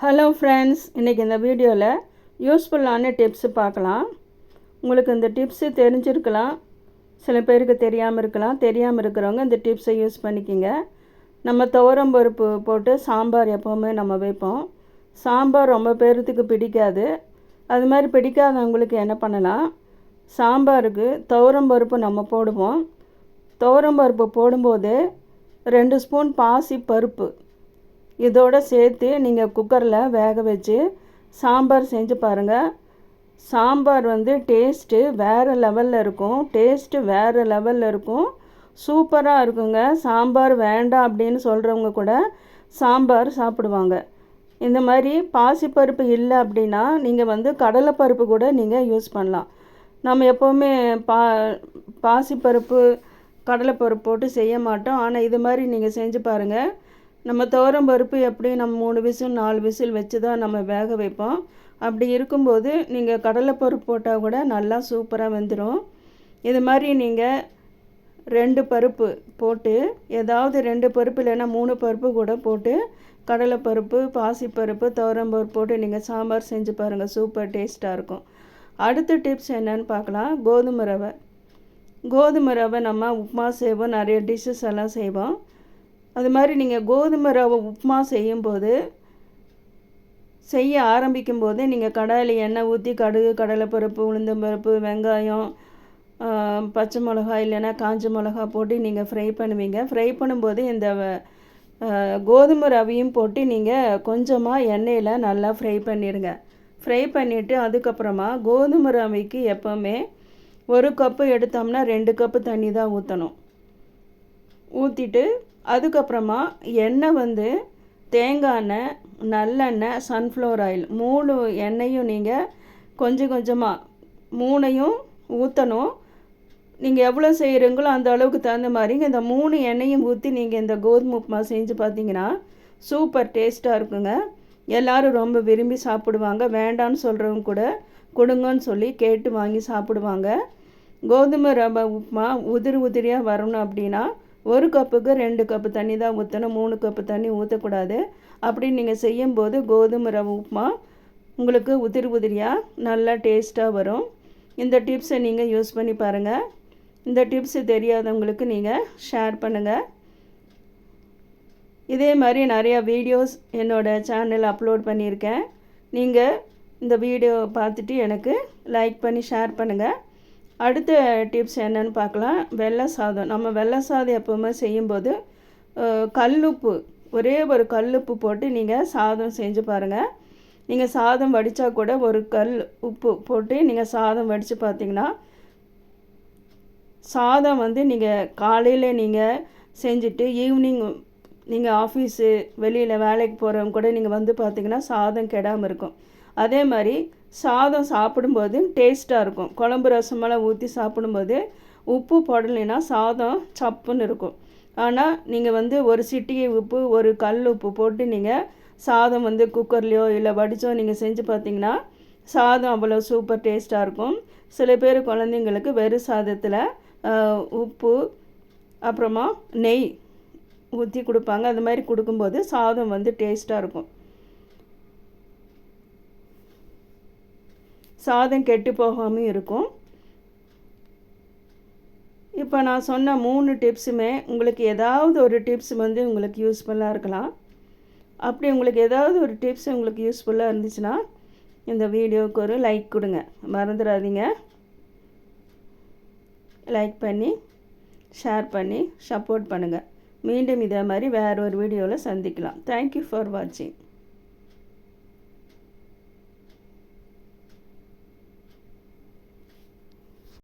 Hello friends இன்றைக்கி இந்த வீடியோவில் யூஸ்ஃபுல்லான டிப்ஸு பார்க்கலாம். உங்களுக்கு இந்த டிப்ஸு தெரிஞ்சிருக்கலாம். சில பேருக்கு தெரியாமல் இருக்கலாம். தெரியாமல் இருக்கிறவங்க இந்த டிப்ஸை யூஸ் பண்ணிக்கிங்க. நம்ம துவரம் பருப்பு போட்டு சாம்பார் எப்போவுமே நம்ம வைப்போம். சாம்பார் ரொம்ப பேர்த்துக்கு பிடிக்காது. அது மாதிரி பிடிக்காதவங்களுக்கு என்ன பண்ணலாம்? சாம்பாருக்கு துவரம் பருப்பு நம்ம போடுவோம். துவரம் பருப்பு போடும்போது ரெண்டு ஸ்பூன் பாசி பருப்பு இதோடு சேர்த்து நீங்கள் குக்கரில் வேக வச்சு சாம்பார் செஞ்சு பாருங்கள் சாம்பார் வந்து டேஸ்ட்டு வேறு லெவலில் இருக்கும். டேஸ்ட்டு வேறு லெவலில் இருக்கும். சூப்பராக இருக்குங்க. சாம்பார் வேண்டாம் அப்படின்னு சொல்கிறவங்க கூட சாம்பார் சாப்பிடுவாங்க. இந்த மாதிரி பாசிப்பருப்பு இல்லை அப்படின்னா நீங்கள் வந்து கடலைப்பருப்பு கூட நீங்கள் யூஸ் பண்ணலாம். நம்ம எப்போவுமே பா பாசிப்பருப்பு கடலைப்பருப்பு போட்டு செய்ய மாட்டோம். ஆனால் இது மாதிரி நீங்கள் செஞ்சு பாருங்கள் நம்ம துவரம் பருப்பு எப்படி நம்ம மூணு விசில் நாலு விசில் வச்சு தான் நம்ம வேக வைப்போம். அப்படி இருக்கும்போது நீங்கள் கடலைப்பருப்பு போட்டால் கூட நல்லா சூப்பராக வெந்துடும் இது மாதிரி நீங்கள் ரெண்டு பருப்பு போட்டு ஏதாவது ரெண்டு பருப்பு இல்லைன்னா மூணு பருப்பு கூட போட்டு கடலைப்பருப்பு பாசிப்பருப்பு துவரம்பருப்பு போட்டு நீங்கள் சாம்பார் செஞ்சு பாருங்கள் சூப்பர் டேஸ்ட்டாக இருக்கும். அடுத்த டிப்ஸ் என்னன்னு பார்க்கலாம். கோதுமை ரவை. கோதுமை ரவை நம்ம உப்புமா செய்வோம் நிறைய டிஷ்ஷஸ் எல்லாம் செய்வோம். அது மாதிரி நீங்கள் கோதுமை ரவை உப்புமா செய்யும்போது செய்ய ஆரம்பிக்கும் போது நீங்கள் கடாயில் எண்ணெய் ஊற்றி கடுகு கடலைப்பருப்பு உளுந்தம்பருப்பு வெங்காயம் பச்சை மிளகா இல்லைன்னா காஞ்ச மிளகா போட்டு நீங்கள் ஃப்ரை பண்ணுவீங்க. ஃப்ரை பண்ணும்போது இந்த கோதுமை ரவையும் போட்டு நீங்கள் கொஞ்சமாக எண்ணெயில் நல்லா ஃப்ரை பண்ணிடுங்க. ஃப்ரை பண்ணிவிட்டு அதுக்கப்புறமா கோதுமை ரவைக்கு எப்போவுமே ஒரு கப்பு எடுத்தோம்னா ரெண்டு கப்பு தண்ணி தான் ஊற்றணும் ஊற்றிட்டு அதுக்கப்புறமா எண்ணெய் வந்து தேங்காய் எண்ணெய் நல்லெண்ணெய் சன்ஃப்ளவர் ஆயில் மூணு எண்ணெயும் நீங்கள் கொஞ்சம் கொஞ்சமாக மூணையும் ஊற்றணும் நீங்கள் எவ்வளோ செய்கிறீங்களோ அந்த அளவுக்கு தகுந்த மாதிரிங்க இந்த மூணு எண்ணெயும் ஊற்றி நீங்கள் இந்த கோதுமை உப்புமா செஞ்சு பார்த்தீங்கன்னா சூப்பர் டேஸ்ட்டாக இருக்குங்க. எல்லோரும் ரொம்ப விரும்பி சாப்பிடுவாங்க. வேண்டான்னு சொல்கிறவங்க கூட கொடுங்கன்னு சொல்லி கேட்டு வாங்கி சாப்பிடுவாங்க. கோதுமை ரவை உப்புமா உதிரி உதிரியாக வரணும் அப்படின்னா ஒரு கப்புக்கு ரெண்டு கப்பு தண்ணி தான் ஊற்றணும் மூணு கப்பு தண்ணி ஊற்றக்கூடாது அப்படி நீங்கள் செய்யும்போது கோதுமை ரவை உப்புமா உங்களுக்கு உதிரி உதிரியாக நல்லா டேஸ்ட்டாக வரும். இந்த டிப்ஸை நீங்கள் யூஸ் பண்ணி பாருங்கள் இந்த டிப்ஸு தெரியாதவங்களுக்கு நீங்கள் ஷேர் பண்ணுங்கள் இதே மாதிரி நிறையா வீடியோஸ் என்னோடய சேனல் அப்லோட் பண்ணியிருக்கேன். நீங்கள் இந்த வீடியோ பார்த்துட்டு எனக்கு லைக் பண்ணி ஷேர் பண்ணுங்கள் அடுத்த டிப்ஸ் என்னென்னு பார்க்கலாம். வெள்ளை சாதம். நம்ம வெள்ளை சாதம் எப்போவுமே செய்யும்போது கல்லுப்பு. ஒரே ஒரு கல்லுப்பு போட்டு நீங்கள் சாதம் செஞ்சு பாருங்கள் நீங்கள் சாதம் வடித்தா கூட ஒரு கல் உப்பு போட்டு நீங்கள் சாதம் வடித்து பார்த்தீங்கன்னா சாதம் வந்து நீங்கள் காலையில் நீங்கள் செஞ்சுட்டு ஈவினிங் நீங்கள் ஆஃபீஸு வெளியில் வேலைக்கு போகிறவங்க கூட நீங்கள் வந்து பார்த்தீங்கன்னா சாதம் கெடாமல் இருக்கும். அதே மாதிரி சாதம் சாப்பிடும்போது டேஸ்ட்டாக இருக்கும். குழம்பு ரசமெல்லாம் ஊற்றி சாப்பிடும்போது உப்பு போடலைன்னா சாதம் சப்புன்னு இருக்கும். ஆனால் நீங்கள் வந்து ஒரு சிட்டிகை உப்பு ஒரு கல் உப்பு போட்டு நீங்கள் சாதம் வந்து குக்கர்லேயோ இல்லை வடித்தோ நீங்கள் செஞ்சு பார்த்தீங்கன்னா சாதம் அவ்வளோ சூப்பர் டேஸ்ட்டாக இருக்கும். சில பேர் குழந்தைங்களுக்கு வெறும் சாதத்தில் உப்பு அப்புறமா நெய் ஊற்றி கொடுப்பாங்க. அது மாதிரி கொடுக்கும்போது சாதம் வந்து டேஸ்ட்டாக இருக்கும். சாதம் கெட்டு போகாமல் இருக்கும். இப்போ நான் சொன்ன மூணு டிப்ஸுமே உங்களுக்கு ஏதாவது ஒரு டிப்ஸ் வந்து உங்களுக்கு யூஸ்ஃபுல்லாக இருக்கலாம். அப்படி உங்களுக்கு ஏதாவது ஒரு டிப்ஸ் உங்களுக்கு யூஸ்ஃபுல்லாக இருந்துச்சுன்னா இந்த வீடியோவுக்கு ஒரு லைக் கொடுங்க. மறந்துடாதீங்க. லைக் பண்ணி ஷேர் பண்ணி சப்போர்ட் பண்ணுங்கள் மீண்டும் இதே மாதிரி வேறு ஒரு வீடியோவில் சந்திக்கலாம் தேங்க்யூ ஃபார் வாட்சிங்